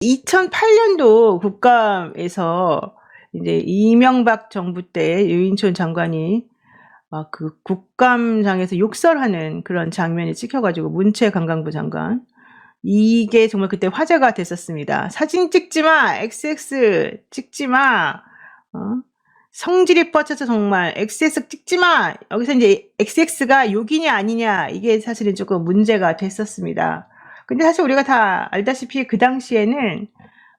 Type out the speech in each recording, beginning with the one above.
2008년도 국감에서 이제 이명박 정부 때 유인촌 장관이 막 그 국감장에서 욕설하는 그런 장면이 찍혀가지고 문체 관광부 장관 이게 정말 그때 화제가 됐었습니다. 사진 찍지 마, XX 찍지 마, 어? 성질이 뻗쳐서 정말 XX 찍지 마. 여기서 이제 XX가 욕이냐 아니냐 이게 사실은 조금 문제가 됐었습니다. 근데 사실 우리가 다 알다시피 그 당시에는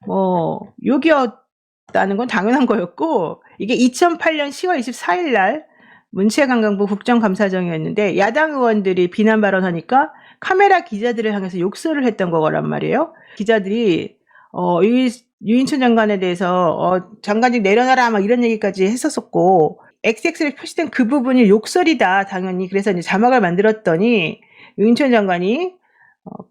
뭐 욕이었다는 건 당연한 거였고 이게 2008년 10월 24일 날 문체 관광부 국정감사정이었는데 야당 의원들이 비난 발언하니까 카메라 기자들을 향해서 욕설을 했던 거란 말이에요. 기자들이 어, 유, 유인춘 장관에 대해서 어, 장관님 내려놔라 막 이런 얘기까지 했었었고 XX를 표시된 그 부분이 욕설이다 당연히 그래서 이제 자막을 만들었더니 유인춘 장관이 어,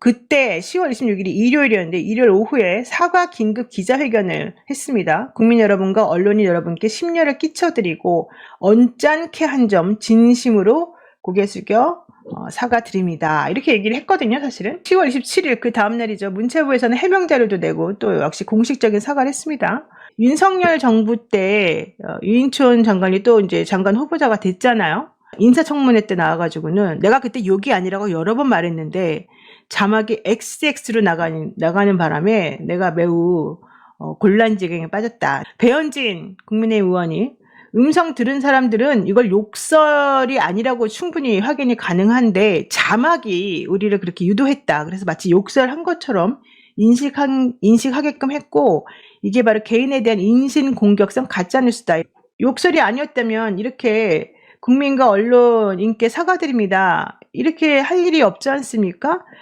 그때 10월 26일이 일요일이었는데 일요일 오후에 사과 긴급 기자회견을 했습니다. 국민 여러분과 언론인 여러분께 심려를 끼쳐드리고 언짢게 한 점 진심으로 고개 숙여 어, 사과드립니다. 이렇게 얘기를 했거든요, 사실은. 10월 27일 그 다음날이죠. 문체부에서는 해명 자료도 내고 또 역시 공식적인 사과를 했습니다. 윤석열 정부 때 어, 유인촌 장관이 또 이제 장관 후보자가 됐잖아요. 인사청문회 때 나와가지고는 내가 그때 욕이 아니라고 여러 번 말했는데 자막이 XX로 나가는, 나가는 바람에 내가 매우 어, 곤란지경에 빠졌다. 배현진 국민의힘 의원이 음성 들은 사람들은 이걸 욕설이 아니라고 충분히 확인이 가능한데 자막이 우리를 그렇게 유도했다. 그래서 마치 욕설한 것처럼 인식한, 인식하게끔 했고 이게 바로 개인에 대한 인신 공격성 가짜뉴스다. 욕설이 아니었다면 이렇게 국민과 언론인께 사과드립니다. 이렇게 할 일이 없지 않습니까?